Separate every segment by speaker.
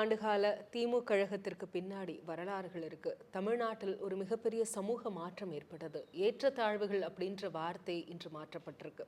Speaker 1: ஆண்டுகால திமுக கழகத்திற்கு பின்னாடி வரலாறுகள் இருக்கு. தமிழ்நாட்டில் ஒரு மிகப்பெரிய சமூக மாற்றம் ஏற்பட்டது. ஏற்றத்தாழ்வுகள் அப்படின்ற வார்த்தை இன்று மாற்றப்பட்டிருக்கு.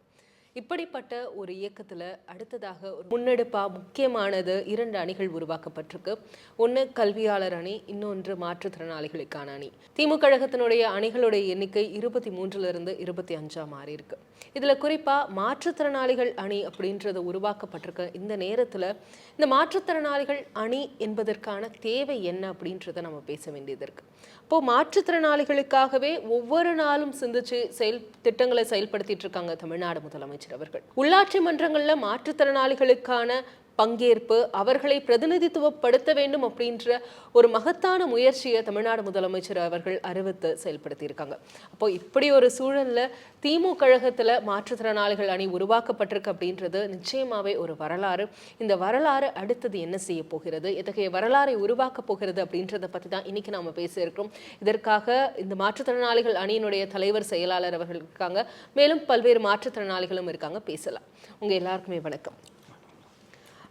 Speaker 1: இப்படிப்பட்ட ஒரு இயக்கத்துல அடுத்ததாக ஒரு முன்னெடுப்பா முக்கியமானது இரண்டு அணிகள் உருவாக்கப்பட்டிருக்கு. ஒன்று கல்வியாளர் அணி இன்னொன்று மாற்றுத்திறனாளிகளுக்கான அணி. திமுக கழகத்தினுடைய அணிகளுடைய எண்ணிக்கை இருபத்தி மூன்றுல இருந்து இருபத்தி அஞ்சாக மாறி இருக்கு. இதுல குறிப்பா மாற்றுத்திறனாளிகள் அணி அப்படின்றது உருவாக்கப்பட்டிருக்க. இந்த நேரத்துல இந்த மாற்றுத்திறனாளிகள் அணி என்பதற்கான தேவை என்ன அப்படின்றத நம்ம பேச வேண்டியது இருக்கு. இப்போ மாற்றுத்திறனாளிகளுக்காகவே ஒவ்வொரு நாளும் சிந்திச்சு செயல் திட்டங்களை செயல்படுத்திட்டு இருக்காங்க தமிழ்நாடு முதலமைச்சர் அவர்கள். உள்ளாட்சி மன்றங்கள்ல மாற்றுத்திறனாளிகளுக்கான பங்கேற்பு அவர்களை பிரதிநிதித்துவப்படுத்த வேண்டும் அப்படின்ற ஒரு மகத்தான முயற்சியை தமிழ்நாடு முதலமைச்சர் அவர்கள் அறிவித்து செயல்படுத்தியிருக்காங்க. அப்போ இப்படி ஒரு சூழலில் திமுக கழகத்தில் மாற்றுத்திறனாளிகள் அணி உருவாக்கப்பட்டிருக்கு அப்படின்றது நிச்சயமாகவே ஒரு வரலாறு. இந்த வரலாறு அடுத்தது என்ன செய்ய போகிறது எத்தகைய வரலாறை உருவாக்க போகிறது அப்படின்றத பற்றி தான் இன்னைக்கு நாம் பேச இருக்கிறோம். இதற்காக இந்த மாற்றுத்திறனாளிகள் அணியினுடைய தலைவர் செயலாளர் அவர்கள் இருக்காங்க. மேலும் பல்வேறு மாற்றுத்திறனாளிகளும் இருக்காங்க. பேசலாம். உங்கள் எல்லாருக்குமே வணக்கம்.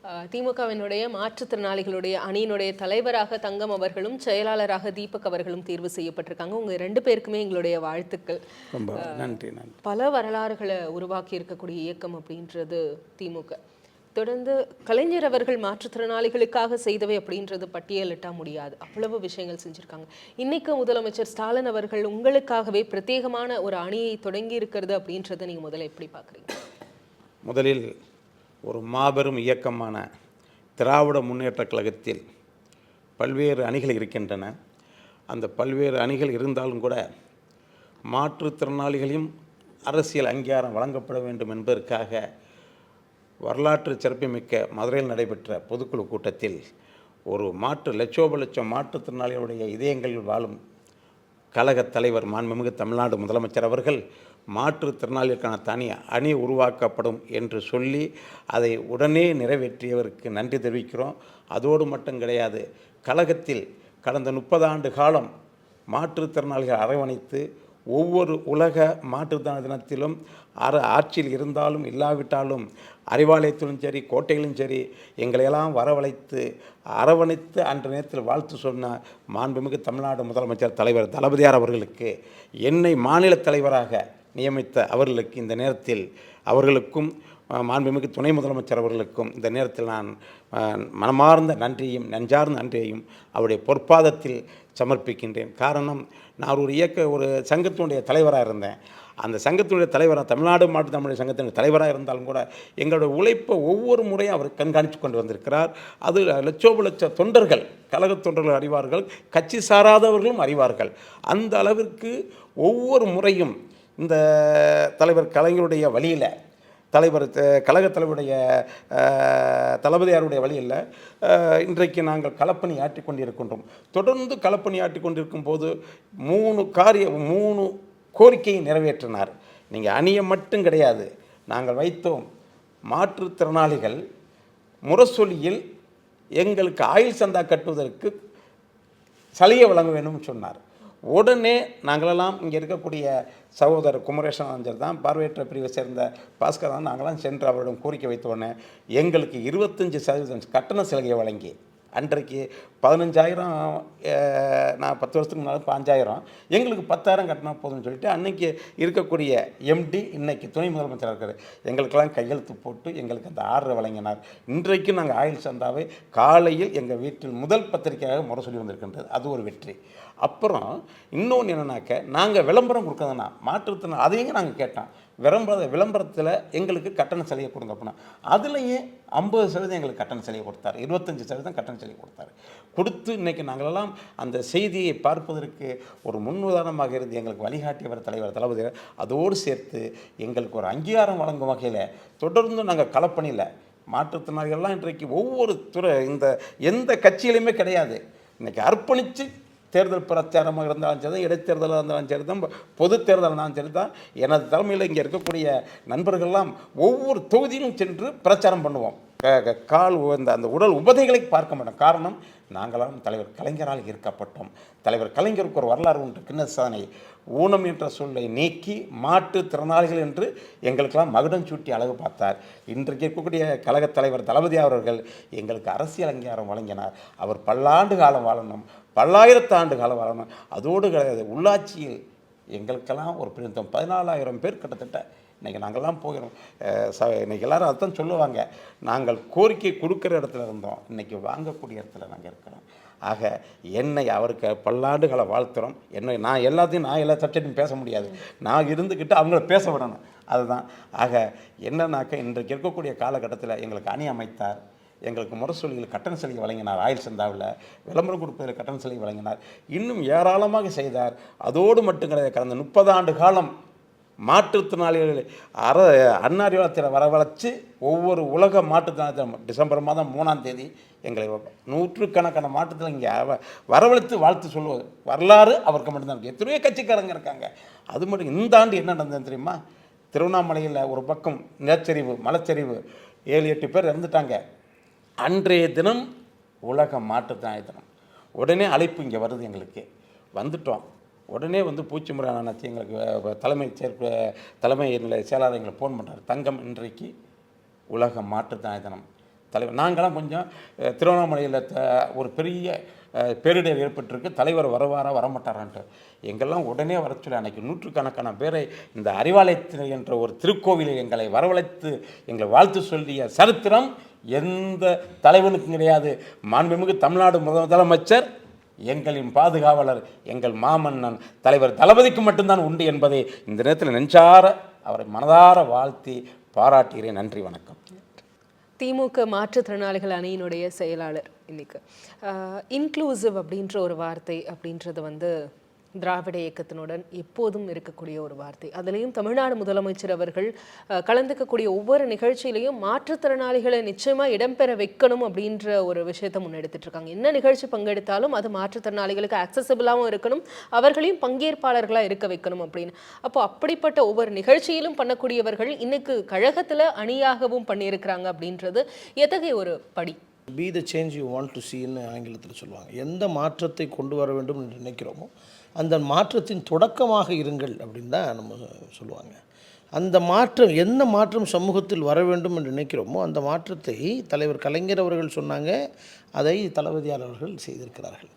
Speaker 1: திமுகவினுடைய மாற்றுத்திறனாளிகளுடைய அணியினுடைய தலைவராக தங்கம் அவர்களும் செயலாளராக தீபக் அவர்களும் தேர்வு செய்யப்பட்டிருக்காங்க. உங்க ரெண்டு பேருக்குமே எங்களுடைய வாழ்த்துக்கள்.
Speaker 2: ரொம்ப நன்றி நன்றி.
Speaker 1: பல வரலாறுகளை உருவாக்கி இருக்கக்கூடிய இயக்கம் அப்படின்றது திமுக. தொடர்ந்து கலைஞர் அவர்கள் மாற்றுத்திறனாளிகளுக்காக செய்தவை அப்படின்றது பட்டியலிட்டா முடியாது. அவ்வளவு விஷயங்கள் செஞ்சிருக்காங்க. இன்னைக்கு முதலமைச்சர் ஸ்டாலின் அவர்கள் உங்களுக்காகவே பிரத்யேகமான ஒரு அணியை தொடங்கி இருக்கிறது அப்படின்றத நீங்க முதல்ல எப்படி பாக்குறீங்க
Speaker 2: முதலில் ஒரு மாபெரும் இயக்கமான திராவிட முன்னேற்றக் கழகத்தில் பல்வேறு அணிகள் இருக்கின்றன. அந்த பல்வேறு அணிகள் இருந்தாலும் கூட மாற்றுத்திறனாளிகளையும் அரசியல் அங்கீகாரம் வழங்கப்பட வேண்டும் என்பதற்காக வரலாற்று சிறப்புமிக்க மதுரையில் நடைபெற்ற பொதுக்குழு கூட்டத்தில் ஒரு மாற்று லட்சோப லட்சம் மாற்றுத்திறனாளிகளுடைய இதயங்களில் வாழும் கழகத் தலைவர் மாண்புமிகு தமிழ்நாடு முதலமைச்சர் அவர்கள் மாற்றுத்திறனாளிகளுக்கான தனி அணி உருவாக்கப்படும் என்று சொல்லி அதை உடனே நிறைவேற்றியவருக்கு நன்றி தெரிவிக்கிறோம். அதோடு மட்டும் கிடையாது கழகத்தில் கடந்த முப்பது ஆண்டு காலம் மாற்றுத்திறனாளிகள் அரவணைத்து ஒவ்வொரு உலக மாற்றுத்தான தினத்திலும் அற ஆட்சியில் இருந்தாலும் இல்லாவிட்டாலும் அறிவாலயத்திலும் சரி கோட்டையிலும் சரி எங்களையெல்லாம் வரவழைத்து அரவணைத்து அன்ற நேரத்தில் வாழ்த்து சொன்ன மாண்புமிகு தமிழ்நாடு முதலமைச்சர் தலைவர் தளபதியார் அவர்களுக்கு என்னை மாநில தலைவராக நியமித்த அவர்களுக்கு இந்த நேரத்தில் அவர்களுக்கும் மாண்புமிகு துணை முதலமைச்சர் அவர்களுக்கும் இந்த நேரத்தில் நான் மனமார்ந்த நன்றியும் நஞ்சார்ந்த நன்றியையும் அவருடைய பொற்பாதத்தில் சமர்ப்பிக்கின்றேன். காரணம் நான் ஒரு இயக்க ஒரு சங்கத்தினுடைய தலைவராக இருந்தேன். அந்த சங்கத்தினுடைய தலைவராக தமிழ்நாடு மாட்டு தமிழ் சங்கத்தினுடைய தலைவராக இருந்தாலும் கூட எங்களுடைய உழைப்பை ஒவ்வொரு முறையும் அவர் கண்காணித்து கொண்டு வந்திருக்கிறார். அது லட்சோப லட்ச தொண்டர்கள் கழக தொண்டர்கள் அறிவார்கள் கட்சி சாராதவர்களும் அறிவார்கள். அந்த அளவிற்கு ஒவ்வொரு முறையும் இந்த தலைவர் கலைஞருடைய வழியில் தலைவர் கழக கழகத் தலைவருடைய தளபதியாருடைய வழியில் இன்றைக்கு நாங்கள் களப்பணி ஆற்றிக் கொண்டிருக்கின்றோம். தொடர்ந்து களப்பணி ஆற்றிக் கொண்டிருக்கும் போது மூணு காரிய மூணு கோரிக்கையை நிறைவேற்றினார். நீங்கள் அணியை மட்டும் கிடையாது. நாங்கள் வைத்தோம் மாற்றுத்திறனாளிகள் முரசொலியில் எங்களுக்கு ஆயுள் சந்தா கட்டுவதற்கு சலுகை வழங்க வேண்டும் சொன்னார். உடனே நாங்களெல்லாம் இங்கே இருக்கக்கூடிய சகோதரர் குமரேசன் சரி தான் பார்வையற்ற பிரிவை சேர்ந்த பாஸ்கர் தான். நாங்களாம் சென்று அவரிடம் கோரிக்கை வைத்த உடனே எங்களுக்கு இருபத்தஞ்சி சதவீதம் கட்டண சலுகையை வழங்கி அன்றைக்கு பதினஞ்சாயிரம் நான் பத்து வருஷத்துக்கு முன்னால் பாஞ்சாயிரம். எங்களுக்கு பத்தாயிரம் கட்டினா போதும்னு சொல்லிட்டு அன்றைக்கி இருக்கக்கூடிய எம்டி இன்றைக்கி துணை முதலமைச்சராக இருக்கார். எங்களுக்கெல்லாம் கையெழுத்து போட்டு எங்களுக்கு அந்த ஆர்டர் வழங்கினார். இன்றைக்கு நாங்கள் ஆயுள் சந்தாவை காலையில் எங்கள் வீட்டில் முதல் பத்திரிகையாக முறை சொல்லி வந்திருக்கின்றது. அது ஒரு வெற்றி. அப்புறம் இன்னொன்று என்னன்னாக்க நாங்கள் விளம்பரம் கொடுக்கறதுனா மாற்றுத்திறன் அதையும் நாங்கள் கேட்டோம். விளம்பர விளம்பரத்தில் எங்களுக்கு கட்டண சலுகை கொடுங்க அப்படின்னா அதுலேயே ஐம்பது சதவீதம் எங்களுக்கு கட்டண சலுகை கொடுத்தாரு. இருபத்தஞ்சி சதவீதம் கட்டண சலுகை கொடுத்தாரு. கொடுத்து இன்றைக்கி நாங்களெல்லாம் அந்த செய்தியை பார்ப்பதற்கு ஒரு முன்னுதாரணமாக இருந்து எங்களுக்கு வழிகாட்டியவர் தலைவர் தளபதி அதோடு சேர்த்து எங்களுக்கு ஒரு அங்கீகாரம் வழங்கும் வகையில் தொடர்ந்து நாங்கள் களப்பணியில் மாற்றுத்திறனாளிகள்லாம் இன்றைக்கு ஒவ்வொரு துறை இந்த எந்த கட்சியிலையுமே கிடையாது. இன்னைக்கு அர்ப்பணித்து தேர்தல் பிரச்சாரமாக இருந்தாலும் சரி இடைத்தேர்தலாக இருந்தாலும் சரி தான் பொது தேர்தலாக சரி தான் எனது தலைமையில் இங்கே இருக்கக்கூடிய நண்பர்கள்லாம் ஒவ்வொரு தொகுதியிலும் சென்று பிரச்சாரம் பண்ணுவோம். கால் இந்த அந்த உடல் உபதைகளை பார்க்க மாட்டோம். காரணம் நாங்களாம் தலைவர் கலைஞரால் ஈர்க்கப்பட்டோம். தலைவர் கலைஞருக்கு ஒரு வரலாறு உண்டு. கிண்ண சாதனை ஊனம் என்ற சொல்லை நீக்கி மாட்டு திறனாளிகள் என்று எங்களுக்கெல்லாம் மகுடம் சூட்டி அழகு பார்த்தார். இன்றைக்கு இருக்கக்கூடிய கழகத் தலைவர் தளபதி அவர்கள் எங்களுக்கு அரசியல் அங்கீகாரம் வழங்கினார். அவர் பல்லாண்டு காலம் வாழணும். பல்லாயிரத்து கால வரணும் அதோடு கிடையாது உள்ளாட்சியில் எங்களுக்கெல்லாம் ஒரு பிரிந்தம். பதினாலாயிரம் பேர் கிட்டத்தட்ட இன்றைக்கி நாங்கள்லாம் போகிறோம். ச இன்றைக்கி எல்லாரும் அதுதான் சொல்லுவாங்க. நாங்கள் கோரிக்கை கொடுக்குற இடத்துல இருந்தோம். இன்றைக்கி வாங்கக்கூடிய இடத்துல நாங்கள் இருக்கிறோம். ஆக என்னை அவருக்கு பல்லாண்டுகளை வாழ்த்துறோம். என்னை நான் எல்லாத்தையும் நான் எல்லா சப்ஜெக்டும் பேச முடியாது. நான் இருந்துக்கிட்டு அவங்கள பேச விடணும். அதுதான். ஆக என்னன்னாக்க இன்றைக்கு இருக்கக்கூடிய காலகட்டத்தில் எங்களுக்கு அணி அமைத்தார் எங்களுக்கு முரசொலியில் கட்டண சலுகை வழங்கினார் ஆயுள் சந்தாவில். விளம்பரம் கொடுப்பதில் கட்டண சலுகை வழங்கினார். இன்னும் ஏராளமாக செய்தார். அதோடு மட்டும் கிடையாது கடந்த முப்பது ஆண்டு காலம் மாற்றுத்திறனாளிகள் அற அன்னாரிவாளத்தில் வரவழைச்சு ஒவ்வொரு உலக மாற்றுத்திறனாளி டிசம்பர் மாதம் மூணாம் தேதி எங்களை நூற்றுக்கணக்கான மாற்றுத்திறன் இங்கே அவ வரவழைத்து வாழ்த்து சொல்லுவது வரலாறு அவருக்கு மட்டும்தான் இருக்குது எத்தனையோ கட்சிக்காரங்க இருக்காங்க. அது மட்டும் இந்த ஆண்டு என்ன நடந்தது தெரியுமா? திருவண்ணாமலையில் ஒரு பக்கம் நிலச்சரிவு மலைச்சரிவு. ஏழு எட்டு பேர் இறந்துட்டாங்க. அன்றைய தினம் உலக மாற்றுத்திறனாளி தினம் உடனே அழைப்பு இங்கே வருது எங்களுக்கு. வந்துட்டோம். உடனே வந்து பூச்சி முறையானாச்சு எங்களுக்கு தலைமை சேர்ப்பு தலைமை நிலைய செயலாளர் எங்களை ஃபோன் பண்ணுறாரு தங்கம் இன்றைக்கு உலக மாற்றுத்திறனாளி தினம் தலைவர் நாங்களாம் கொஞ்சம் திருவண்ணாமலையில் த ஒரு பெரிய பேரிடர் ஏற்பட்டிருக்கு. தலைவர் வருவாரா வரமாட்டாரான்ட்டு. எங்கெல்லாம் உடனே வர சொல்லி அன்றைக்கி நூற்றுக்கணக்கான பேரை இந்த அறிவாலயத்தினர் என்ற ஒரு திருக்கோவிலில் எங்களை வரவழைத்து எங்களை வாழ்த்து சொல்லிய சரித்திரம் எந்த தலைவனுக்கும் கிடையாது. மாண்புமிகு தமிழ்நாடு முத- முதலமைச்சர் எங்களின் பாதுகாவலர் எங்கள் மாமன்னன் தலைவர் தளபதிக்கு மட்டும்தான் உண்டு என்பதை இந்த நேரத்தில் நெஞ்சார அவரை மனதார வாழ்த்தி பாராட்டுகிறேன். நன்றி வணக்கம்.
Speaker 1: திமுக மாற்றுத்திறனாளிகள் அணியினுடைய செயலாளர் இன்னைக்கு. இன்க்ளூசிவ் அப்படின்ற ஒரு வார்த்தை அப்படின்றது வந்து திராவிட இயக்கத்தினுடன் எப்போதும் இருக்கக்கூடிய ஒரு வார்த்தை. அதுலேயும் தமிழ்நாடு முதலமைச்சர் அவர்கள் கலந்துக்கக்கூடிய ஒவ்வொரு நிகழ்ச்சியிலையும் மாற்றுத்திறனாளிகளை நிச்சயமாக இடம்பெற வைக்கணும் அப்படின்ற ஒரு விஷயத்தை முன்னெடுத்துட்டு இருக்காங்க என்ன நிகழ்ச்சி பங்கெடுத்தாலும் அது மாற்றுத்திறனாளிகளுக்கு ஆக்சசபிளாகவும் இருக்கணும் அவர்களையும் பங்கேற்பாளர்களாக இருக்க வைக்கணும் அப்படின்னு. அப்போ அப்படிப்பட்ட ஒவ்வொரு நிகழ்ச்சியிலும் பண்ணக்கூடியவர்கள் இன்னைக்கு கழகத்தில் அணியாகவும் பண்ணியிருக்கிறாங்க அப்படின்றது எத்தகைய ஒரு படி?
Speaker 3: Be the change you want to சீன்னு ஆங்கிலத்தில் சொல்லுவாங்க. எந்த மாற்றத்தை கொண்டு வர வேண்டும் என்று நினைக்கிறோமோ அந்த மாற்றத்தின் தொடக்கமாக இருங்கள் அப்படின்னு தான் நம்ம சொல்லுவாங்க. அந்த மாற்றம் என்ன மாற்றம் சமூகத்தில் வர வேண்டும் என்று நினைக்கிறோமோ அந்த மாற்றத்தை தலைவர் கலைஞர் அவர்கள் சொன்னாங்க. அதை தளபதியார் அவர்கள் செய்திருக்கிறார்கள்.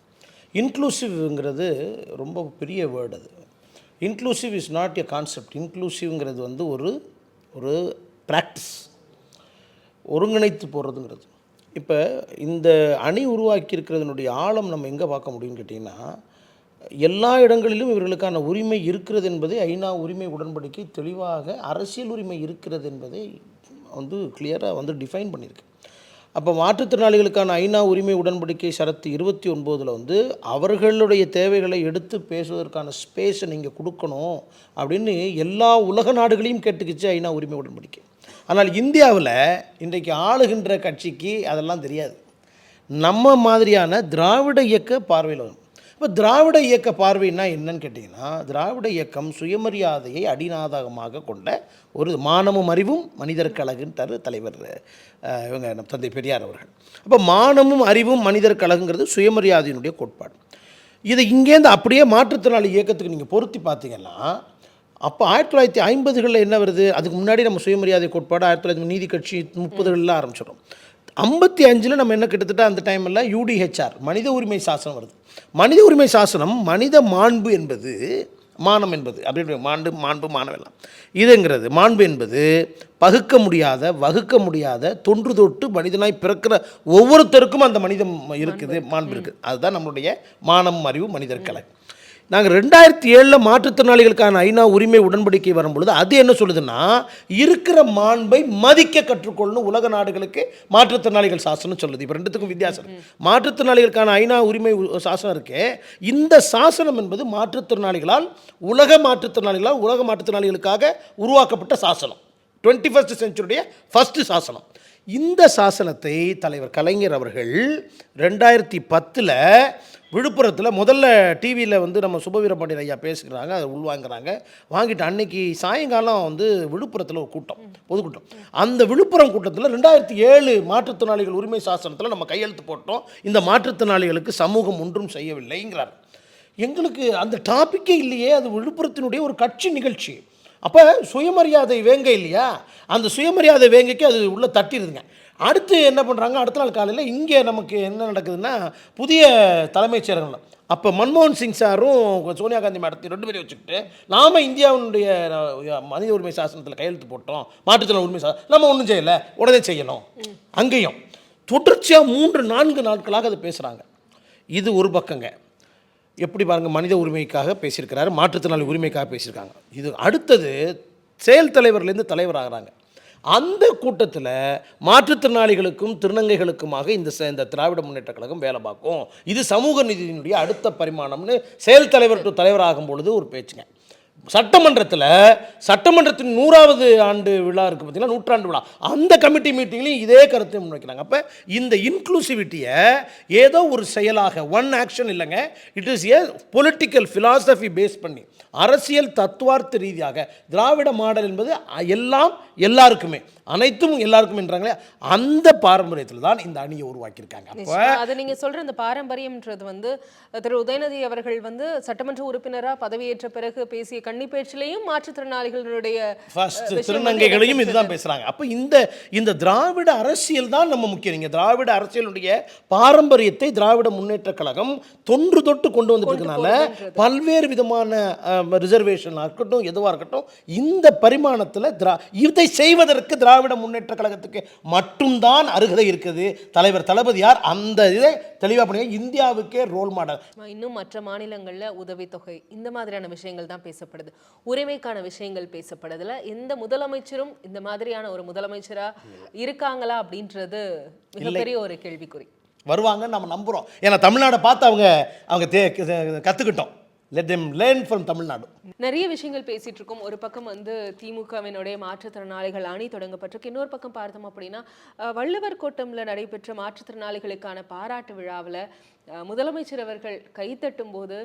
Speaker 3: இன்க்ளூசிவ்ங்கிறது ரொம்ப பெரிய வேர்டு அது. Inclusive is not a concept இன்க்ளூசிவ்ங்கிறது வந்து ஒரு ஒரு ப்ராக்டிஸ் ஒருங்கிணைத்து போடுறதுங்கிறது இப்போ இந்த அணி உருவாக்கியிருக்கிறதுனுடைய ஆழம் நம்ம எங்கே பார்க்க முடியும்னு கேட்டிங்கன்னா எல்லா இடங்களிலும் இவர்களுக்கான உரிமை இருக்கிறது என்பதை ஐநா உரிமை உடன்படிக்கை தெளிவாக அரசியல் உரிமை இருக்கிறது என்பதை வந்து கிளியராக வந்து டிஃபைன் பண்ணியிருக்கு. அப்போ மாற்றுத்திறனாளிகளுக்கான ஐநா உரிமை உடன்படிக்கை சரத்து இருபத்தி ஒன்பதில் வந்து அவர்களுடைய தேவைகளை எடுத்து பேசுவதற்கான ஸ்பேஸை நீங்கள் கொடுக்கணும் அப்படின்னு எல்லா உலக நாடுகளையும் கேட்டுக்கிச்சு ஐநா உரிமை உடன்படிக்கை. ஆனால் இந்தியாவில் இன்றைக்கு ஆளுகின்ற கட்சிக்கு அதெல்லாம் தெரியாது. நம்ம மாதிரியான திராவிட இயக்க பார்வையில் வரும். இப்போ திராவிட இயக்க பார்வைன்னா என்னன்னு கேட்டிங்கன்னா திராவிட இயக்கம் சுயமரியாதையை அடிநாதகமாக கொண்ட ஒரு மானமும் அறிவும் மனிதர் தரு தலைவர் இவங்க நம் தந்தை பெரியார் அவர்கள். அப்போ மானமும் அறிவும் மனிதர் கழகுங்கிறது சுயமரியாதையினுடைய கோட்பாடு. இதை இங்கேருந்து அப்படியே மாற்றுத்திறனாளி இயக்கத்துக்கு நீங்கள் பொருத்தி பார்த்தீங்கன்னா அப்போ ஆயிரத்தி தொள்ளாயிரத்தி ஐம்பதுகளில் என்ன வருது? அதுக்கு முன்னாடி நம்ம சுயமரியாதை கோட்பாடு ஆயிரத்தி தொள்ளாயிரத்தி நீதி கட்சி முப்பதுகளில் ஆரம்பிச்சிடும். ஐம்பத்தி அஞ்சில் நம்ம என்ன கிட்டத்தட்ட அந்த டைமில் யூடிஹெச்ஆர் மனித உரிமை சாசனம் வருது. மனித உரிமை சாசனம் மனித மாண்பு என்பது மானம் என்பது அப்படி மாண்பு மாண்பு மானவெல்லாம் இதுங்கிறது மாண்பு என்பது பகுக்க முடியாத வகுக்க முடியாத தொன்று தொட்டு மனிதனாய் பிறக்கிற ஒவ்வொருத்தருக்கும் அந்த மனிதம் இருக்குது மாண்பு. இருக்குது அதுதான் நம்மளுடைய மானம் அறிவு மனிதர் கலை நாங்கள் ரெண்டாயிரத்தி ஏழில் மாற்றுத்திறனாளிகளுக்கான ஐநா உரிமை உடன்படிக்கை வரும்பொழுது அது என்ன சொல்லுதுன்னா இருக்கிற மாண்பை மதிக்க கற்றுக்கொள்ளணும் உலக நாடுகளுக்கு மாற்றுத்திறனாளிகள் சாசனம் சொல்லுது. இப்போ ரெண்டுத்துக்கும் வித்தியாசம். மாற்றுத்திறனாளிகளுக்கான ஐநா உரிமை சாசனம் இருக்கே. இந்த சாசனம் என்பது மாற்றுத்திறனாளிகளால் உலக மாற்றுத்திறனாளிகளால் உலக மாற்றுத்திறனாளிகளுக்காக உருவாக்கப்பட்ட சாசனம். டுவெண்ட்டி ஃபஸ்ட் செஞ்சுரியுடைய ஃபஸ்ட்டு சாசனம். இந்த சாசனத்தை தலைவர் கலைஞர் அவர்கள் ரெண்டாயிரத்தி பத்தில் விழுப்புரத்தில் முதல்ல டிவியில் வந்து நம்ம சுபவீரபாண்டியன் ஐயா பேசுகிறாங்க அதை உள்வாங்கிறாங்க. வாங்கிட்டு அன்னைக்கு சாயங்காலம் வந்து விழுப்புரத்தில் ஒரு கூட்டம் பொதுக்கூட்டம். அந்த விழுப்புரம் கூட்டத்தில் ரெண்டாயிரத்தி ஏழு மாற்றுத்திறனாளிகள் உரிமை சாசனத்தில் நம்ம கையெழுத்து போட்டோம். இந்த மாற்றுத்திறனாளிகளுக்கு சமூகம் ஒன்றும் செய்யவில்லைங்கிறார். எங்களுக்கு அந்த டாப்பிக்கே இல்லையே அது விழுப்புரத்தினுடைய ஒரு கட்சி நிகழ்ச்சி. அப்போ சுயமரியாதை வேங்க இல்லையா? அந்த சுயமரியாதை வேங்கைக்கு அது உள்ளே தட்டிடுதுங்க அடுத்து என்ன பண்ணுறாங்க அடுத்த நாள் காலையில் இங்கே நமக்கு என்ன நடக்குதுன்னா புதிய தலைமைச் செயலகம் அப்போ மன்மோகன் சிங் சாரும் சோனியா காந்தி மேடத்தையும் ரெண்டு பேரையும் வச்சுக்கிட்டு நாம இந்தியாவினுடைய மனித உரிமை சாசனத்தில் கையெழுத்து போட்டோம் மாற்றுத்திறன் உரிமை சாசனம் நம்ம ஒன்றும் செய்யலை உடனே செய்யணும். அங்கேயும். தொடர்ச்சியாக மூன்று நான்கு நாட்களாக அதை பேசுகிறாங்க இது ஒரு பக்கங்க. எப்படி பாருங்கள் மனித உரிமைக்காக பேசியிருக்கிறாரு மாற்றுத்திறனாளி உரிமைக்காக பேசியிருக்காங்க. இது அடுத்தது செயல் தலைவர்லேருந்து தலைவர் ஆகிறாங்க. அந்த கூட்டத்தில் மாற்றுத்திறனாளிகளுக்கும் திருநங்கைகளுக்குமாக இந்த இந்த திராவிட முன்னேற்ற கழகம் வேலை பார்க்கும். இது சமூக நிதியினுடைய அடுத்த பரிமாணம்னு செயல் தலைவர் டு தலைவர் ஆகும் பொழுது ஒரு பேச்சுங்க. சட்டமன்றத்தில் சட்டமன்றத்தின் நூறாவது ஆண்டு விழா இருக்குது பார்த்தீங்கன்னா நூற்றாண்டு விழா. அந்த கமிட்டி மீட்டிங்லையும் இதே கருத்தை முன்வைக்கிறாங்க. அப்போ இந்த இன்க்ளூசிவிட்டியை ஏதோ ஒரு செயலாக ஒன் ஆக்ஷன் இல்லைங்க. It is a political philosophy base பண்ணி அரசியல் தத்துவார்த்த ரீதியாக திராவிட மாடல் என்பது எல்லாம் எல்லாருக்குமே. அனைத்தும் எல்லாருக்கும் என்றாங்களே அந்த பாரம்பரியத்தில் தான் இந்த அணியை உருவாக்கியிருக்காங்க அப்போ
Speaker 1: நிச்சயமா. அது நீங்க சொல்ற அந்த பாரம்பரியம்ன்றது வந்து திரு உதயநிதி அவர்கள் வந்து சட்டமன்ற உறுப்பினரா பதவியேற்ற பிறகு பேசிய கன்னி பேச்சிலையும் மாற்றுத்திறனாளிகளுடைய
Speaker 3: திருநங்கைகளையும். இதுதான் பேசுகிறாங்க அப்போ இந்த இந்த திராவிட அரசியல் தான் நம்ம முக்கியம் நீங்கள் திராவிட அரசியலுடைய பாரம்பரியத்தை திராவிட முன்னேற்ற கழகம் தொன்று தொட்டு கொண்டு வந்துட்டதுனால. பல்வேறு விதமான ரிசர்வேஷனாக இருக்கட்டும் எதுவாக இருக்கட்டும் இந்த பரிமாணத்தில் திரா இதை செய்வதற்கு திராவிட முன்னேற்ற கழகத்துக்கு மட்டும்தான் அருகதை இருக்குது. தலைவர் தளபதியார் அந்த இதை தெளிவாக பண்ணி இந்தியாவுக்கே ரோல் மாடல்
Speaker 1: இன்னும் மற்ற மாநிலங்கள்ல உதவித்தொகை இந்த மாதிரியான விஷயங்கள் தான் பேசப்படுது. உரிமைக்கான விஷயங்கள் பேசப்படுதுல. எந்த முதலமைச்சரும் இந்த மாதிரியான ஒரு முதலமைச்சரா இருக்காங்களா அப்படின்றது மிகப்பெரிய ஒரு கேள்விக்குறி.
Speaker 3: வருவாங்கன்னு நம்ம நம்புகிறோம் ஏன்னா தமிழ்நாடை பார்த்து அவங்க அவங்க தே கற்றுக்கிட்டோம் let them learn from Tamil Nadu
Speaker 1: நிறைய விஷயங்கள் பேசிட்டு இருக்கோம். ஒரு பக்கம் வந்து திமுகவினுடைய மாற்றுத்திறனாளிகள் அணி தொடங்கப்பட்டிருக்கு. இன்னொரு பக்கம் பார்த்தோம் அப்படின்னா வள்ளுவர் கோட்டம்ல நடைபெற்ற மாற்றுத்திறனாளிகளுக்கான பாராட்டு விழாவில் முதலமைச்சர் அவர்கள் கைத்தட்டும் போது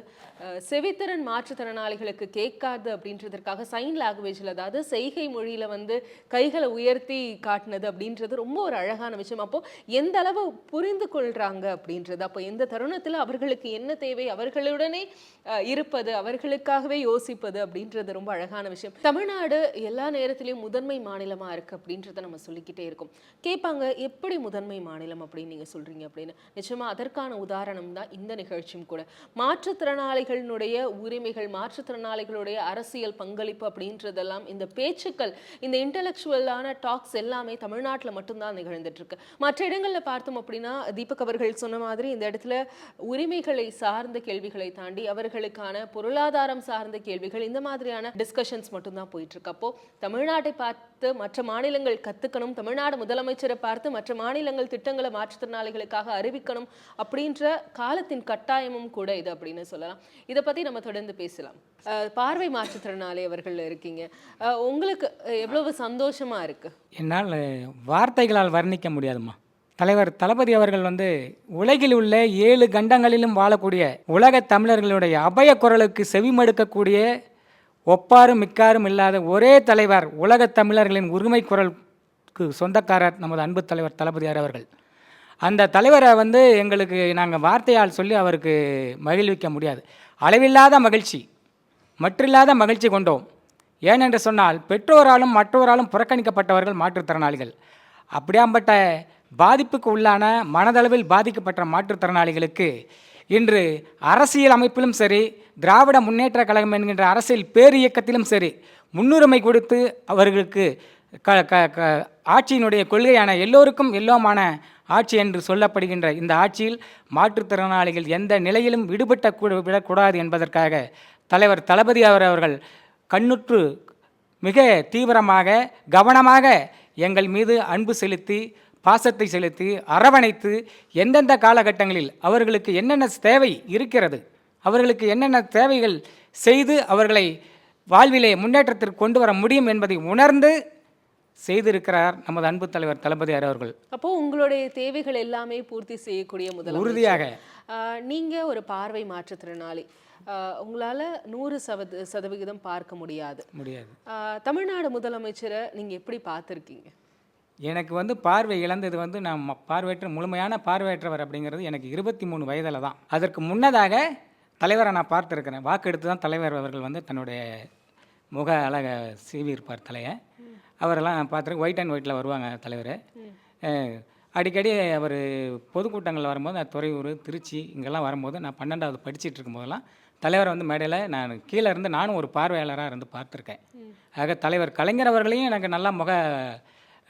Speaker 1: செவித்திறன் மாற்றுத்திறனாளிகளுக்கு கேட்காது அப்படின்றதற்காக சைன் லாங்குவேஜில் அதாவது செய்கை மொழியில வந்து கைகளை உயர்த்தி காட்டினது அப்படின்றது ரொம்ப ஒரு அழகான விஷயம். அப்போ எந்த அளவு புரிந்து கொள்றாங்க அப்படின்றது? அப்போ எந்த தருணத்துல அவர்களுக்கு என்ன தேவை? அவர்களுடனே இருப்பது அவர்களுக்காகவே யோசிப்பது அப்படின்றது ரொம்ப அழகான விஷயம். தமிழ்நாடு எல்லா நேரத்திலையும் முதன்மை மாநிலமா இருக்கு அப்படின்றத நம்ம சொல்லிக்கிட்டே இருக்கோம். கேட்பாங்க எப்படி முதன்மை மாநிலம் அப்படின்னு நீங்க சொல்றீங்க அப்படின்னு? நிச்சயமா அதற்கான உதாரணம் காரணம் தான் இந்த நிகழ்ச்சியும் கூட. மாற்றுத்திறனாளிகளினுடைய உரிமைகள் மாற்றுத்திறனாளிகளுடைய அரசியல் பங்களிப்பு அப்படின்றதெல்லாம் இந்த பேச்சுக்கள் இந்த இன்டலெக்சுவலான டாக்ஸ் எல்லாமே தமிழ்நாட்டில் மட்டும்தான் நிகழ்ந்துட்டு இருக்கு மற்ற இடங்களில் பார்த்தோம் அப்படின்னா தீபக் அவர்கள் சொன்ன மாதிரி இந்த இடத்துல உரிமைகளை சார்ந்த கேள்விகளை தாண்டி அவர்களுக்கான பொருளாதாரம் சார்ந்த கேள்விகள் இந்த மாதிரியான டிஸ்கஷன்ஸ் மட்டும்தான் போயிட்டு இருக்கு அப்போ தமிழ்நாட்டை பார்த்து மற்ற மாநிலங்கள் கத்துக்கணும் தமிழ்நாடு முதலமைச்சரை பார்த்து மற்ற மாநிலங்கள் திட்டங்களை மாற்றுத்திறனாளிகளுக்காக அறிவிக்கணும் அப்படின்ற காலத்தின் கட்டாயமும் கூட இது அப்படின்னு சொல்லலாம். இதை பத்தி நம்ம தொடர்ந்து பேசலாம். பார்வை மாற்றுத்திறனாளி அவர்கள் இருக்கீங்க. உங்களுக்கு எவ்வளவு சந்தோஷமா இருக்கு?
Speaker 4: என்னால் வார்த்தைகளால் வர்ணிக்க முடியாதும்மா. தலைவர் தளபதி அவர்கள் வந்து உலகில் உள்ள ஏழு கண்டங்களிலும் வாழக்கூடிய உலக தமிழர்களுடைய அபய குரலுக்கு செவிமடுக்கக்கூடிய ஒப்பாரும் மிக்காரும் இல்லாத ஒரே தலைவர் உலகத் தமிழர்களின் உரிமை குரலுக்கு சொந்தக்காரர் நமது அன்பு தலைவர் தளபதியார் அவர்கள். அந்த தலைவரை வந்து எங்களுக்கு நாங்கள் வார்த்தையால் சொல்லி அவருக்கு மகிழ்விக்க முடியாது. அளவில்லாத மகிழ்ச்சி மற்றில்லாத மகிழ்ச்சி கொண்டோம். ஏனென்று சொன்னால் பெற்றோராலும் மற்றோராலும் புறக்கணிக்கப்பட்டவர்கள் மாற்றுத்திறனாளிகள். அப்படியாம்பட்ட பாதிப்புக்கு உள்ளான மனதளவில் பாதிக்கப்பட்ட மாற்றுத்திறனாளிகளுக்கு இன்று அரசியல் அமைப்பிலும் சரி திராவிட முன்னேற்ற கழகம் என்கின்ற அரசியல் பேர் இயக்கத்திலும் சரி முன்னுரிமை கொடுத்து அவர்களுக்கு க க க ஆட்சியினுடைய கொள்கையான எல்லோருக்கும் எல்லோமான ஆட்சி என்று சொல்லப்படுகின்ற இந்த ஆட்சியில் மாற்றுத்திறனாளிகள் எந்த நிலையிலும் விடுபட்ட விடக்கூடாது என்பதற்காக தலைவர் தளபதி அவர் அவர்கள் கண்ணுற்று மிக தீவிரமாக கவனமாக எங்கள் மீது அன்பு செலுத்தி பாசத்தை செலுத்தி அரவணைத்து எந்தெந்த காலகட்டங்களில் அவர்களுக்கு என்னென்ன தேவை இருக்கிறது அவர்களுக்கு என்னென்ன தேவைகள் செய்து அவர்களை வாழ்விலே முன்னேற்றத்திற்கு கொண்டு வர முடியும் என்பதை உணர்ந்து செய்திருக்கிறார் நமது அன்பு தலைவர் தளபதியார் அவர்கள்.
Speaker 1: அப்போ உங்களுடைய தேவைகள் எல்லாமே பூர்த்தி செய்யக்கூடிய முதலமைச்சர்.
Speaker 4: உறுதியாக.
Speaker 1: நீங்க ஒரு பார்வை மாற்றுத்திறனாளி. உங்களால நூறு சதவீத சதவிகிதம் பார்க்க முடியாது.
Speaker 4: முடியாது.
Speaker 1: தமிழ்நாடு முதலமைச்சரை நீங்க எப்படி பார்த்துருக்கீங்க?
Speaker 4: எனக்கு வந்து பார்வை இழந்தது வந்து நான் பார்வையற்ற முழுமையான பார்வையற்றவர் அப்படிங்கிறது எனக்கு இருபத்தி மூணு வயதில் தான். அதற்கு முன்னதாக தலைவரை நான் பார்த்துருக்கிறேன். வாக்கெடுத்து தான் தலைவர் அவர்கள் வந்து தன்னுடைய முக அழக சீவி இருப்பார் தலையை. அவரெல்லாம் பார்த்துருக்கு ஒயிட் அண்ட் ஒயிட்டில் வருவாங்க தலைவர். அடிக்கடி அவர் பொதுக்கூட்டங்களில் வரும்போது நான் துறையூர் திருச்சி இங்கெல்லாம் வரும்போது நான் பன்னெண்டாவது படிச்சிட்டு இருக்கும்போதெல்லாம் தலைவரை வந்து மேடையில் நான் கீழே இருந்து நானும் ஒரு பார்வையாளராக இருந்து பார்த்துருக்கேன். ஆக தலைவர் கலைஞர் அவர்களையும் எனக்கு நல்லா முக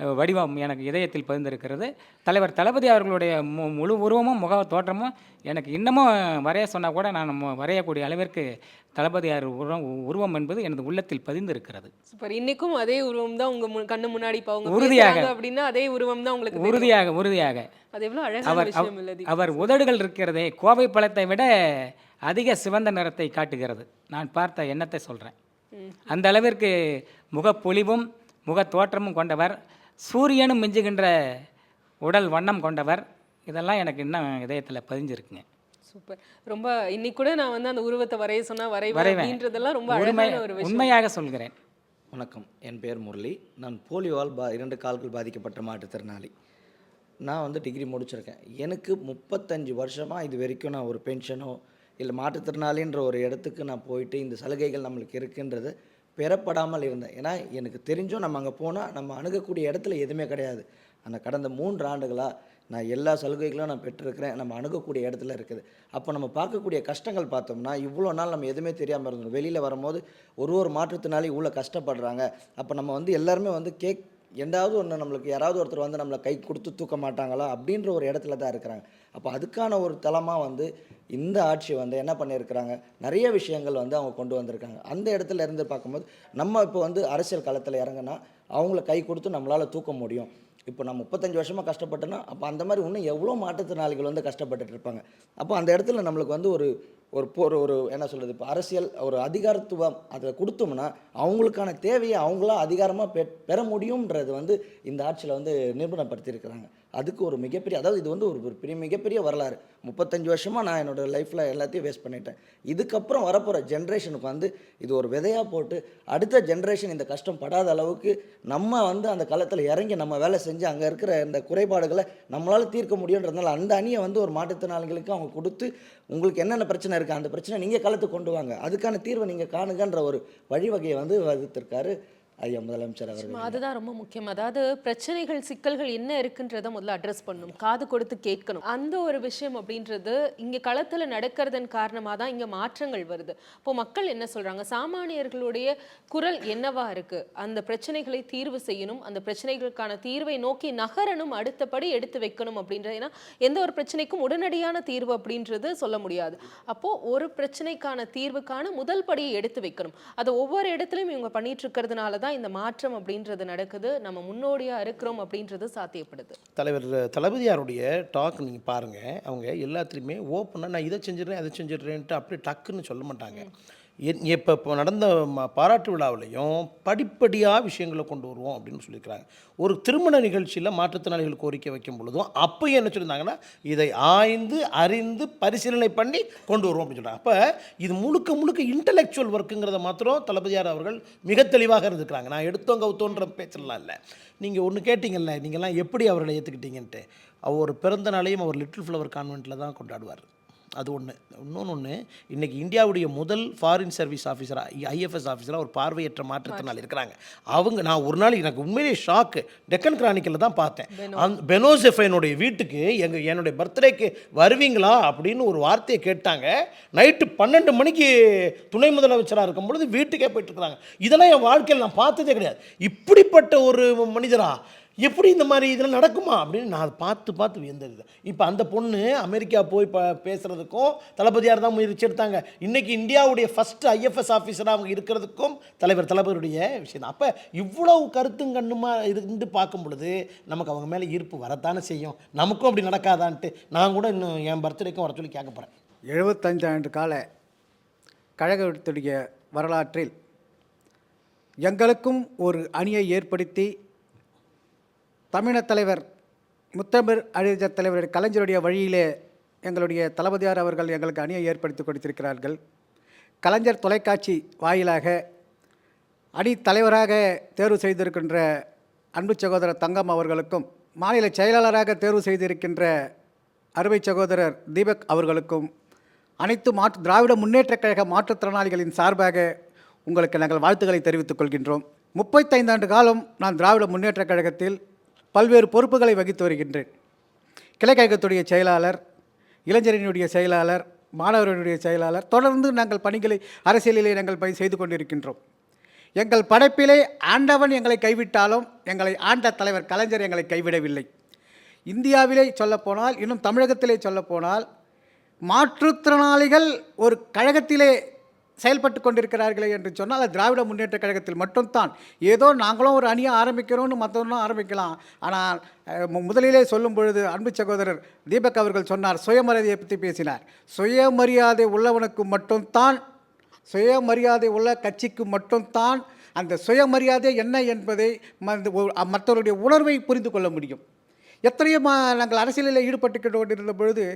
Speaker 4: வடிவம் எனக்கு இதயத்தில் பதிந்திருக்கிறது. தலைவர் தளபதி அவர்களுடைய மு முழு உருவமும் முக தோற்றமும் எனக்கு இன்னமும் வரைய சொன்னால் கூட நான் வரையக்கூடிய அளவிற்கு தளபதியார் உருவம் உருவம் என்பது எனது உள்ளத்தில் பதிந்திருக்கிறது.
Speaker 1: சூப்பர். இன்னைக்கும் அதே உருவம் தான் உங்க முன்- கண்ணு முன்னாடி இப்போ அவங்க
Speaker 4: உறுதியாக.
Speaker 1: அப்படின்னா அதே உருவம் தான் உங்களுக்கு.
Speaker 4: உறுதியாக உறுதியாக.
Speaker 1: அது அழகான
Speaker 4: அவர் அவர் உதடுகள் இருக்கிறதே கோவை பழத்தை விட அதிக சிவந்த நிறத்தை காட்டுகிறது. நான் பார்த்த எண்ணத்தை சொல்கிறேன் அந்த அளவிற்கு முகப்பொலிவும் முக தோற்றமும் கொண்டவர் சூரியனும் மிஞ்சுகின்ற உடல் வண்ணம் கொண்டவர். இதெல்லாம் எனக்கு இன்னும் இதயத்தில் பதிஞ்சிருக்குங்க.
Speaker 1: சூப்பர். ரொம்ப இன்னைக்கு கூட நான் வந்து அந்த உருவத்தை வரைய சொன்னா வரைவேன்
Speaker 4: வரைவேன்.
Speaker 1: அப்படின்றதெல்லாம் ரொம்ப அழகான ஒரு விஷயம்.
Speaker 4: உண்மையாக சொல்கிறேன்.
Speaker 5: வணக்கம். என் பெயர் முரளி. நான் போலியோவால் பா இரண்டு கால்கள் பாதிக்கப்பட்ட மாற்றுத்திறனாளி நான் வந்து டிகிரி முடிச்சிருக்கேன். எனக்கு முப்பத்தஞ்சு வருஷமாக இது வரைக்கும் நான் ஒரு பென்ஷனோ இல்லை மாற்றுத்திறனாளின்ற ஒரு இடத்துக்கு நான் போயிட்டு இந்த சலுகைகள் நம்மளுக்கு இருக்குன்றது பெறப்படாமல் இருந்தேன். ஏன்னா எனக்கு தெரிஞ்சும் நம்ம அங்கே போனால் நம்ம அணுகக்கூடிய இடத்துல எதுவுமே கிடையாது. அந்த கடந்த மூன்று ஆண்டுகளாக நான் எல்லா சலுகைகளும் நான் பெற்றிருக்கிறேன். நம்ம அணுகக்கூடிய இடத்துல இருக்குது. அப்போ நம்ம பார்க்கக்கூடிய கஷ்டங்கள் பார்த்தோம்னா இவ்வளோ நாள் நம்ம எதுவுமே தெரியாமல் இருந்தோம். வெளியில் வரும்போது ஒரு ஒரு மாற்றத்தினாலே இவ்வளோ கஷ்டப்படுறாங்க. அப்போ நம்ம வந்து எல்லாருமே வந்து கேக் எந்தாவது ஒன்று நம்மளுக்கு யாராவது ஒருத்தர் வந்து நம்மளை கை கொடுத்து தூக்க மாட்டாங்களா? அப்படின்ற ஒரு இடத்துல தான் இருக்கிறாங்க. அப்போ அதுக்கான ஒரு தளமாக வந்து இந்த ஆட்சி வந்து என்ன பண்ணியிருக்கிறாங்க? நிறைய விஷயங்கள் வந்து அவங்க கொண்டு வந்திருக்காங்க. அந்த இடத்துல இருந்து பார்க்கும்போது நம்ம இப்போ வந்து அரசியல் களத்தில் இறங்கினா அவங்கள கை கொடுத்து நம்மளால் தூக்க முடியும். இப்போ நான் முப்பத்தஞ்சு வருஷமாக கஷ்டப்பட்டேன்னா அப்போ அந்த மாதிரி இன்னும் எவ்வளோ மாற்றுத்திறனாளிகள் வந்து கஷ்டப்பட்டுட்டு இருப்பாங்க? அப்போ அந்த இடத்துல நம்மளுக்கு வந்து ஒரு ஒரு ஒரு ஒரு என்ன சொல்கிறது இப்போ அரசியல் ஒரு அதிகாரத்துவம் அதை கொடுத்தோம்னா அவங்களுக்கான தேவையை அவங்களா அதிகாரமாக பெ பெற முடியுன்றது வந்து இந்த ஆட்சியில் வந்து நிரூபணப்படுத்தியிருக்கிறாங்க. அதுக்கு ஒரு மிகப்பெரிய அதாவது இது வந்து ஒரு பெரிய மிகப்பெரிய வரலாறு. முப்பத்தஞ்சு வருஷமாக நான் என்னோடய லைஃப்பில் எல்லாத்தையும் வேஸ்ட் பண்ணிட்டேன். இதுக்கப்புறம் வரப்போகிற ஜென்ரேஷனுக்கு வந்து இது ஒரு விதையாக போட்டு அடுத்த ஜென்ரேஷன் இந்த கஷ்டம் படாத அளவுக்கு நம்ம வந்து அந்த களத்தில் இறங்கி நம்ம வேலை செஞ்சு அங்கே இருக்கிற இந்த குறைபாடுகளை நம்மளால் தீர்க்க முடியுன்றதுனால அந்த அணியை வந்து ஒரு மாற்றுத்திறனாளிகளுக்கு அவங்க கொடுத்து உங்களுக்கு என்னென்ன பிரச்சனை இருக்குது அந்த பிரச்சனை நீங்கள் களத்துக்கு கொண்டு வாங்க. அதுக்கான தீர்வை நீங்கள் காணுங்கன்ற ஒரு வழிவகையை வந்து வகுத்திருக்காரு ஐயா முதலமைச்சர் அவர்கள்
Speaker 1: அதுதான் ரொம்ப முக்கியம். அதாவது பிரச்சனைகள் சிக்கல்கள் என்ன இருக்குன்றத முதல்ல அட்ரஸ் பண்ணணும். காது கொடுத்து கேட்கணும். அந்த ஒரு விஷயம் அப்படின்றது இங்க களத்துல நடக்கிறதன் காரணமா தான் இங்க மாற்றங்கள் வருது. இப்போ மக்கள் என்ன சொல்றாங்க? சாமானியர்களுடைய குரல் என்னவா இருக்கு? அந்த பிரச்சனைகளை தீர்வு செய்யணும். அந்த பிரச்சனைகளுக்கான தீர்வை நோக்கி நகரணும். அடுத்தபடி எடுத்து வைக்கணும் அப்படின்றது ஏன்னா எந்த ஒரு பிரச்சனைக்கும் உடனடியான தீர்வு அப்படின்றது சொல்ல முடியாது. அப்போ ஒரு பிரச்சனைக்கான தீர்வுக்கான முதல் படியை எடுத்து வைக்கணும். அதை ஒவ்வொரு இடத்துலையும் இவங்க பண்ணிட்டு இருக்கிறதுனால தான் இந்த மாற்றம் அப்படின்றது நடக்குது. நம்ம முன்னோடியா இருக்கிறோம் அப்படின்றது சாத்தியப்படுது.
Speaker 3: தலைவர் தளபதியாருடைய டாக் நீங்கள் பாருங்கள் அவங்க எல்லாத்துலேயுமே ஓப்பனாக நான் இதை செஞ்சிடுறேன் அதை செஞ்சிடுறேன்ட்டு அப்படியே டக்குன்னு சொல்ல மாட்டாங்க. இப்போ இப்போ நடந்த ம- பாராட்டு விழாவிலையும் படிப்படியாக விஷயங்களை கொண்டு வருவோம் அப்படின்னு சொல்லியிருக்கிறாங்க. ஒரு திருமண நிகழ்ச்சியில் மாற்றுத்திறனாளிகள் கோரிக்கை வைக்கும் பொழுதும் அப்போ என்ன சொல்லியிருந்தாங்கன்னா இதை ஆய்ந்து அறிந்து பரிசீலனை பண்ணி கொண்டு வருவோம் அப்படின்னு சொல்கிறாங்க அப்போ இது முழுக்க முழுக்க இன்டலெக்சுவல் ஒர்க்குங்கிறத மாத்திரம் தளபதியார் அவர்கள் மிக தெளிவாக இருந்துக்கிறாங்க. நான் எடுத்தோம் கவுத்தோன்ற பேச்செல்லாம் இல்லை. நீங்கள் ஒன்று கேட்டிங்கல்ல நீங்கள்லாம் எப்படி அவர்களை ஏற்றுக்கிட்டீங்கன்ட்டு அவர் பிறந்த நாளையும் அவர் லிட்டில் ஃப்ளவர் கான்வெண்ட்டில் தான் கொண்டாடுவார். அது ஒன்று இன்னொன்று ஒன்று இன்றைக்கி இந்தியாவுடைய முதல் ஃபாரின் சர்வீஸ் ஆஃபீஸராக ஐஎஃப்எஸ் ஆஃபீஸராக ஒரு பார்வையற்ற மாற்றுத்திறனாளி இருக்கிறாங்க. அவங்க நான் ஒரு நாள் எனக்கு உண்மையிலேயே ஷாக்கு டெக்கன் கிரானிக்கலில் தான் பார்த்தேன். அந்த பெனோசெஃபைனுடைய வீட்டுக்கு எங்கள் என்னுடைய பர்த்டேக்கு வருவீங்களா அப்படின்னு ஒரு வார்த்தையை கேட்டாங்க. நைட்டு பன்னெண்டு மணிக்கு துணை முதலமைச்சராக இருக்கும் பொழுது வீட்டுக்கே போயிட்டு இருக்கிறாங்க. இதெல்லாம் என் வாழ்க்கையில் நான் பார்த்ததே கிடையாது. இப்படிப்பட்ட ஒரு மனிதரா எப்படி இந்த மாதிரி இதெல்லாம் நடக்குமா அப்படின்னு நான் அதை பார்த்து பார்த்து வியந்தது. இப்போ அந்த பொண்ணு அமெரிக்கா போய் ப பேசுகிறதுக்கும் தளபதியார் தான் முயற்சி எடுத்தாங்க. இன்றைக்கி இந்தியாவுடைய ஃபஸ்ட்டு ஐஎஃப்எஸ் ஆஃபீஸராக அவங்க இருக்கிறதுக்கும் தலைவர் தளபதியுடைய விஷயம் தான். அப்போ இவ்வளவு கருத்தும் கண்ணுமா இருந்து பார்க்கும் பொழுது நமக்கு அவங்க மேலே ஈர்ப்பு வரத்தானே செய்யும். நமக்கும் அப்படி நடக்காதான்ட்டு நான் கூட இன்னும் என் பர்த்டேக்கும் வர சொல்லி கேட்க போகிறேன்
Speaker 6: எழுபத்தஞ்சு ஆண்டு கால கழகத்துடைய வரலாற்றில் எங்களுக்கும் ஒரு அணியை ஏற்படுத்தி தமிழர் தலைவர் முத்தமிழ் அறிஞர் தலைவர் கலைஞருடைய வழியிலே எங்களுடைய தளபதியார் அவர்கள் எங்களுக்கு அணியை ஏற்படுத்தி கொடுத்திருக்கிறார்கள். கலைஞர் தொலைக்காட்சி வாயிலாக அணி தலைவராக தேர்வு செய்திருக்கின்ற அன்பு சகோதரர் தங்கம் அவர்களுக்கும் மாநில செயலாளராக தேர்வு செய்திருக்கின்ற அருமை சகோதரர் தீபக் அவர்களுக்கும் அனைத்து மாற்று திராவிட முன்னேற்றக் கழக மாற்றுத்திறனாளிகளின் சார்பாக உங்களுக்கு நாங்கள் வாழ்த்துக்களை தெரிவித்துக் கொள்கின்றோம். முப்பத்தைந்தாண்டு காலம் நான் திராவிட முன்னேற்றக் கழகத்தில் பல்வேறு பொறுப்புகளை வகித்து வருகின்றேன். கிளைக்கழகத்துடைய செயலாளர் இளைஞரனுடைய செயலாளர் மாணவர்களுடைய செயலாளர் தொடர்ந்து நாங்கள் பணிகளை அரசியலிலே நாங்கள் பணி செய்து கொண்டிருக்கின்றோம். எங்கள் படைப்பிலே ஆண்டவன் எங்களை கைவிட்டாலும் எங்களை ஆண்ட தலைவர் கலைஞர் எங்களை கைவிடவில்லை. இந்தியாவிலே சொல்லப்போனால் இன்னும் தமிழகத்திலே சொல்லப்போனால் மாற்றுத்திறனாளிகள் ஒரு கழகத்திலே செயல்பட்டு கொண்டிருக்கிறார்களே என்று சொன்னால் அது திராவிட முன்னேற்ற கழகத்தில் மட்டும்தான். ஏதோ நாங்களும் ஒரு அணியை ஆரம்பிக்கிறோம்னு மற்றவங்களும் ஆரம்பிக்கலாம். ஆனால் முதலிலே சொல்லும் பொழுது அன்பு சகோதரர் தீபக் அவர்கள் சொன்னார் சுயமரியாதையை பற்றி பேசினார். சுயமரியாதை உள்ளவனுக்கு மட்டும்தான் சுயமரியாதை உள்ள கட்சிக்கு மட்டும்தான் அந்த சுயமரியாதை என்ன என்பதை ம- மற்றவருடைய உணர்வை புரிந்து கொள்ள முடியும். எத்தனையோ நாங்கள் அரசியலில் ஈடுபட்டு கொண்டிருந்த பொழுது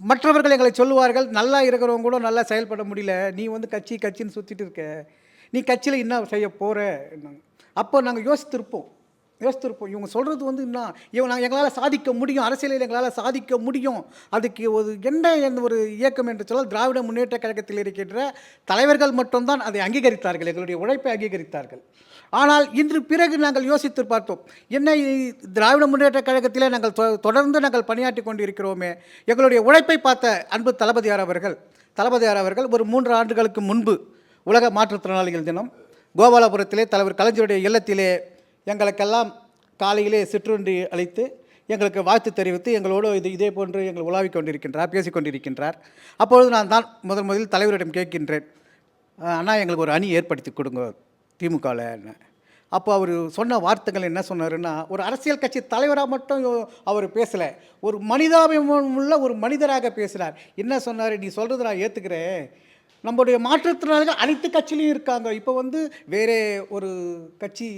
Speaker 6: மற்றவர்கள் எங்களை சொல்லுவார்கள் நல்லா இருக்கிறவங்க கூட நல்லா செயல்பட முடியல. நீ வந்து கட்சி கட்சின்னு சுற்றிட்டு இருக்க. நீ கட்சியில் என்ன செய்ய போகிற அப்போ நாங்கள் யோசித்திருப்போம். யோசித்திருப்போம். இவங்க சொல்கிறது வந்து என்ன? இவங்க நாங்கள் எங்களால் சாதிக்க முடியும். அரசியலில் எங்களால் சாதிக்க முடியும். அதுக்கு ஒரு என்ன எந்த ஒரு இயக்கம் என்று சொன்னால் திராவிட முன்னேற்ற கழகத்தில் இருக்கின்ற தலைவர்கள் மட்டும்தான் அதை அங்கீகரித்தார்கள். எங்களுடைய உழைப்பை அங்கீகரித்தார்கள். ஆனால் இன்று பிறகு நாங்கள் யோசித்து பார்த்தோம். என்ன திராவிட முன்னேற்ற கழகத்திலே நாங்கள் தொ- தொடர்ந்து நாங்கள் பணியாற்றி கொண்டிருக்கிறோமே. எங்களுடைய உழைப்பை பார்த்த அன்பு தளபதியார் அவர்கள் தளபதியார் அவர்கள் ஒரு மூன்று ஆண்டுகளுக்கு முன்பு உலக மாற்றுத்திறனாளிகள் தினம் கோபாலபுரத்திலே தலைவர் கலைஞருடைய இல்லத்திலே எங்களுக்கெல்லாம் காலையிலே சிற்றுண்டி அளித்து எங்களுக்கு வாழ்த்து தெரிவித்து எங்களோடு இது இதே போன்று எங்கள் உலாவிக் கொண்டிருக்கின்றார் பேசிக் கொண்டிருக்கின்றார். அப்பொழுது நான் தான் முதல் முதலில் தலைவரிடம் கேட்கின்றேன் அண்ணா எங்களுக்கு ஒரு அணி ஏற்படுத்தி கொடுங்க திமுகவில் அப்போ அவர் சொன்ன வார்த்தைகள் என்ன சொன்னாருன்னா ஒரு அரசியல் கட்சி தலைவராக மட்டும் அவர் பேசலை ஒரு மனிதாபிமானம் உள்ள ஒரு மனிதராக பேசினார் என்ன சொன்னார்? நீ சொல்கிறது நான் ஏற்றுக்கிறேன் நம்முடைய மாற்றுத்திறனாளிகள் அனைத்து கட்சியிலையும் இருக்காங்க. இப்போ வந்து வேறே ஒரு கட்சி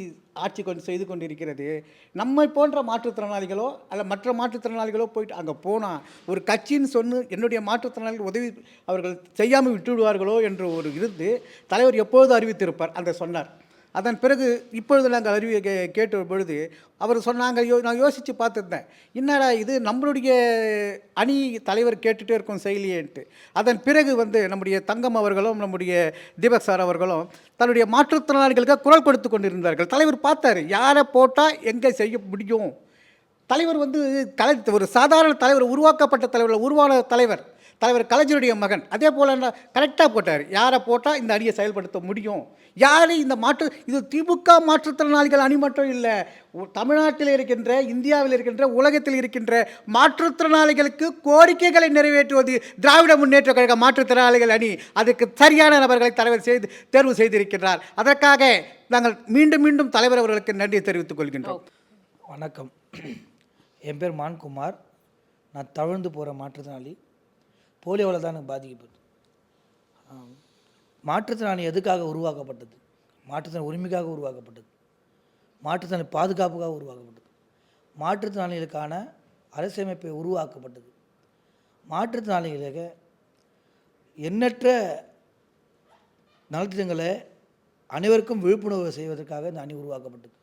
Speaker 6: ஆட்சி கொண்டு செய்து கொண்டிருக்கிறது. நம்மை போன்ற மாற்றுத்திறனாளிகளோ அல்ல மற்ற மாற்றுத்திறனாளிகளோ போயிட்டு அங்கே போனால் ஒரு கட்சின்னு சொன்னு என்னுடைய மாற்றுத்திறனாளிகள் உதவி அவர்கள் செய்யாமல் விட்டுவிடுவார்களோ என்று ஒரு இருந்து தலைவர் எப்போது அறிவித்திருப்பார். அந்த சொன்னார். அதன் பிறகு இப்பொழுது நாங்கள் அறிவி கே கேட்ட பொழுது அவர் சொன்னாங்க யோ நான் யோசித்து பார்த்துருந்தேன். என்னடா இது? நம்மளுடைய அணி தலைவர் கேட்டுகிட்டே இருக்கும் செயலியேன்ட்டு. அதன் பிறகு வந்து நம்முடைய தங்கம் அவர்களும் நம்முடைய தீபக் சார் அவர்களும் தன்னுடைய மாற்றுத்திறனாளிகளுக்கு குரல் கொடுத்து கொண்டிருந்தார்கள். தலைவர் பார்த்தார். யாரை போட்டால் எங்கே செய்ய முடியும்? தலைவர் வந்து தலை ஒரு சாதாரண தலைவர் உருவாக்கப்பட்ட தலைவர் உருவான தலைவர். தலைவர் கலைஞருடைய மகன். அதே போல் கரெக்டாக போட்டார். யாரை போட்டால் இந்த அணியை செயல்படுத்த முடியும்? யார் இந்த மாற்று இது திமுக மாற்றுத்திறனாளிகள் அணி மட்டும் இல்லை தமிழ்நாட்டில் இருக்கின்ற இந்தியாவில் இருக்கின்ற உலகத்தில் இருக்கின்ற மாற்றுத்திறனாளிகளுக்கு கோரிக்கைகளை நிறைவேற்றுவது திராவிட முன்னேற்ற கழக மாற்றுத்திறனாளிகள் அணி. அதுக்கு சரியான நபர்களை தலைவர் செய்து தேர்வு செய்திருக்கின்றார். அதற்காக நாங்கள் மீண்டும் மீண்டும் தலைவர் அவர்களுக்கு நன்றி தெரிவித்துக் கொள்கின்றோம்.
Speaker 7: வணக்கம். என் பேர் மான்குமார். நான் தவழ்ந்து போகிற மாற்றுத்திறனாளி. போலியோவில் தான் எனக்கு பாதிக்கப்பட்டது. மாற்றுத்திறனாளி எதுக்காக உருவாக்கப்பட்டது? மாற்றுத்திறன் உரிமைக்காக உருவாக்கப்பட்டது. மாற்றுத்திறனாளி பாதுகாப்புக்காக உருவாக்கப்பட்டது. மாற்றுத்திறனாளிகளுக்கான அரசியமைப்பை உருவாக்கப்பட்டது. மாற்றுத்திறனாளிகளுக்கு எண்ணற்ற நலத்திட்டங்களை அனைவருக்கும் விழிப்புணர்வு செய்வதற்காக இந்த அணி உருவாக்கப்பட்டது.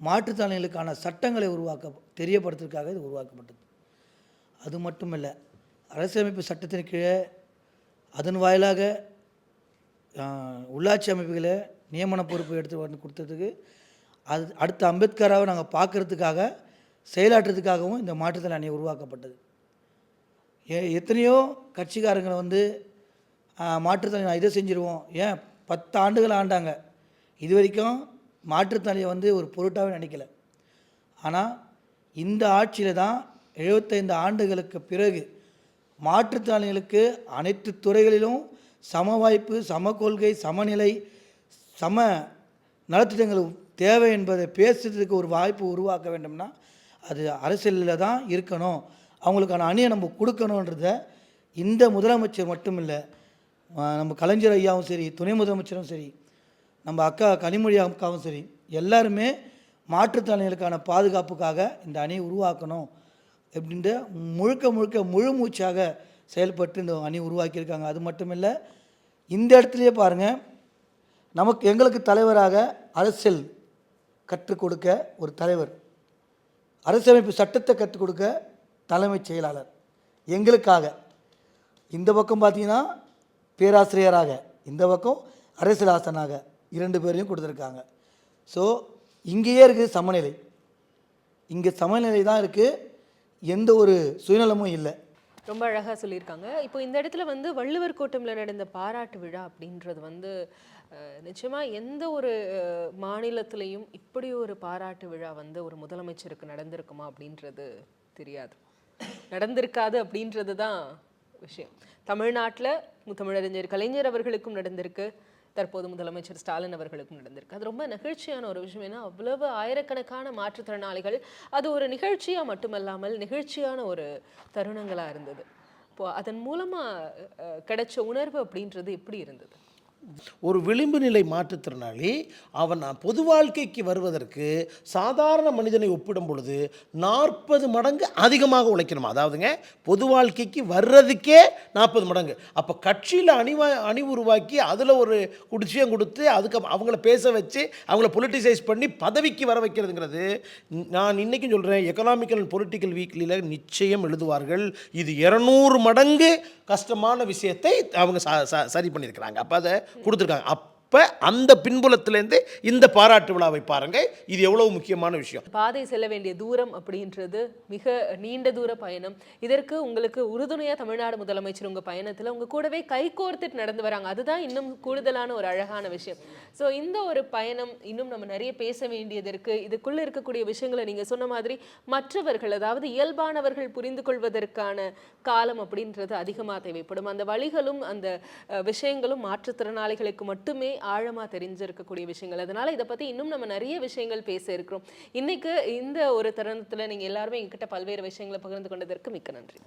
Speaker 7: மாற்றுத்திறனாளிகளுக்கான சட்டங்களை உருவாக்க தெரியப்படுத்துவதற்காக இது உருவாக்கப்பட்டது. அது மட்டும் இல்லை அரசியலமைப்பு சட்டத்தின் கீழே அதன் வாயிலாக உள்ளாட்சி அமைப்புகளை நியமன பொறுப்பு எடுத்து வந்து கொடுத்ததுக்கு அது அடுத்த அம்பேத்கராவை நாங்கள் பார்க்கறதுக்காக செயலாற்றுறதுக்காகவும் இந்த மாற்றுத்திறன் அணி உருவாக்கப்பட்டது. ஏ எத்தனையோ கட்சிக்காரங்களை வந்து ஆஹ், நான் இதை செஞ்சுருவோம். ஏன்? பத்து ஆண்டுகள் ஆண்டாங்க. இது வரைக்கும் மாற்றுத்தலையை வந்து ஒரு பொருட்டாகவே நினைக்கல. ஆனால் இந்த ஆட்சியில் தான் எழுபத்தைந்து ஆண்டுகளுக்கு பிறகு மாற்றுத்திறனாளிகளுக்கு அனைத்து துறைகளிலும் சம வாய்ப்பு சம கொள்கை சமநிலை சம நலத்திட்டங்கள் தேவை என்பதை பேசுறதுக்கு ஒரு வாய்ப்பு உருவாக்க வேண்டும்னா அது அரசியலில் தான் இருக்கணும். அவங்களுக்கான அணியை நம்ம கொடுக்கணுன்றத இந்த முதலமைச்சர் மட்டும் இல்லை நம்ம கலைஞர் ஐயாவும் சரி துணை முதலமைச்சரும் சரி நம்ம அக்கா கனிமொழி அக்காவும் சரி எல்லாருமே மாற்றுத்திறனாளிகளுக்கான பாதுகாப்புக்காக இந்த அணியை உருவாக்கணும். அப்படின்ற முழுக்க முழுக்க முழு மூச்சாக செயல்பட்டு இந்த அணி உருவாக்கியிருக்காங்க. அது மட்டும் இல்லை இந்த இடத்துலையே பாருங்கள் நமக்கு எங்களுக்கு தலைவராக அரசியல் கற்றுக் கொடுக்க ஒரு தலைவர் அரசியலமைப்பு சட்டத்தை கற்றுக் கொடுக்க தலைமைச் செயலாளர். எங்களுக்காக. இந்த பக்கம் பார்த்தீங்கன்னா பேராசிரியராக இந்த பக்கம் அரசியல் ஆசனாக இரண்டு பேரையும் கொடுத்துருக்காங்க. ஸோ இங்கேயே இருக்குது சமநிலை. இங்கே சமநிலை தான் இருக்குது. எந்த ஒரு சுயநலமும் இல்லை.
Speaker 1: ரொம்ப அழகாக சொல்லியிருக்காங்க. இப்போ இந்த இடத்துல வந்து வள்ளுவர் கோட்டமில் நடந்த பாராட்டு விழா அப்படின்றது வந்து நிச்சயமாக எந்த ஒரு மாநிலத்திலையும் இப்படி ஒரு பாராட்டு விழா வந்து ஒரு முதலமைச்சருக்கு நடந்திருக்குமா அப்படின்றது தெரியாது. நடந்திருக்காது அப்படின்றது தான் விஷயம். தமிழ்நாட்டில் தமிழறிஞர் கலைஞர் அவர்களுக்கும் நடந்திருக்கு. தற்போது முதலமைச்சர் ஸ்டாலின் அவர்களுக்கும் நடந்திருக்கு. அது ரொம்ப நெகிழ்ச்சியான ஒரு விஷயம். ஏன்னா அவ்வளவு ஆயிரக்கணக்கான மாற்றுத்திறனாளிகள் அது ஒரு நிகழ்ச்சியா மட்டுமல்லாமல் நிகழ்ச்சியான ஒரு தருணங்களாக இருந்தது. இப்போ அதன் மூலமா கிடைச்ச உணர்வு அப்படின்றது எப்படி இருந்தது?
Speaker 3: ஒரு விளிம்பு நிலை மாற்றுத்திறனாளி அவன் பொது வாழ்க்கைக்கு வருவதற்கு சாதாரண மனிதனை ஒப்பிடும் பொழுது நாற்பது மடங்கு அதிகமாக உழைக்கணுமா? அதாவதுங்க பொது வாழ்க்கைக்கு வர்றதுக்கே நாற்பது மடங்கு. அப்போ கட்சியில் அணிவா அணி உருவாக்கி அதில் ஒரு குடிச்சியம் கொடுத்து அதுக்கு அவங்கள பேச வச்சு அவங்கள பொலிட்டிசைஸ் பண்ணி பதவிக்கு வர வைக்கிறதுங்கிறது நான் இன்றைக்கும் சொல்கிறேன் எக்கனாமிக்கல் அண்ட் பொலிட்டிக்கல் வீக்லியில் நிச்சயம் எழுதுவார்கள். இது இரநூறு மடங்கு கஷ்டமான விஷயத்தை அவங்க சரி பண்ணியிருக்கிறாங்க. அப்போ அதை கொடுத்துருக்காங்க. அப்போ இப்போ அந்த பின்புலத்திலேருந்து இந்த பாராட்டு விழாவை பாருங்கள் இது எவ்வளவு முக்கியமான விஷயம்.
Speaker 1: பாதை செல்ல வேண்டிய தூரம் அப்படின்றது மிக நீண்ட தூர பயணம். இதற்கு உங்களுக்கு உறுதுணையாக தமிழ்நாடு முதலமைச்சர் உங்கள் பயணத்தில் உங்கள் கூடவே கைகோர்த்துட்டு நடந்து வராங்க. அதுதான் இன்னும் கூடுதலான ஒரு அழகான விஷயம். ஸோ இந்த ஒரு பயணம் இன்னும் நம்ம நிறைய பேச வேண்டியது இருக்குது இதுக்குள்ளே இருக்கக்கூடிய விஷயங்களை நீங்கள் சொன்ன மாதிரி மற்றவர்கள் அதாவது இயல்பானவர்கள் புரிந்து கொள்வதற்கான காலம் அப்படின்றது அதிகமாக தேவைப்படும். அந்த வழிகளும் அந்த விஷயங்களும் மாற்றுத்திறனாளிகளுக்கு மட்டுமே ஆழமா தெரிஞ்சிருக்கக்கூடிய விஷயங்கள். அதனால இதை பத்தி இன்னும் நம்ம நிறைய விஷயங்கள் பேச இருக்கிறோம். இன்னைக்கு இந்த ஒரு தருணத்துல நீங்க எல்லாருமே எங்கிட்ட பல்வேறு விஷயங்களை பகிர்ந்து கொண்டதற்கு மிக்க நன்றி.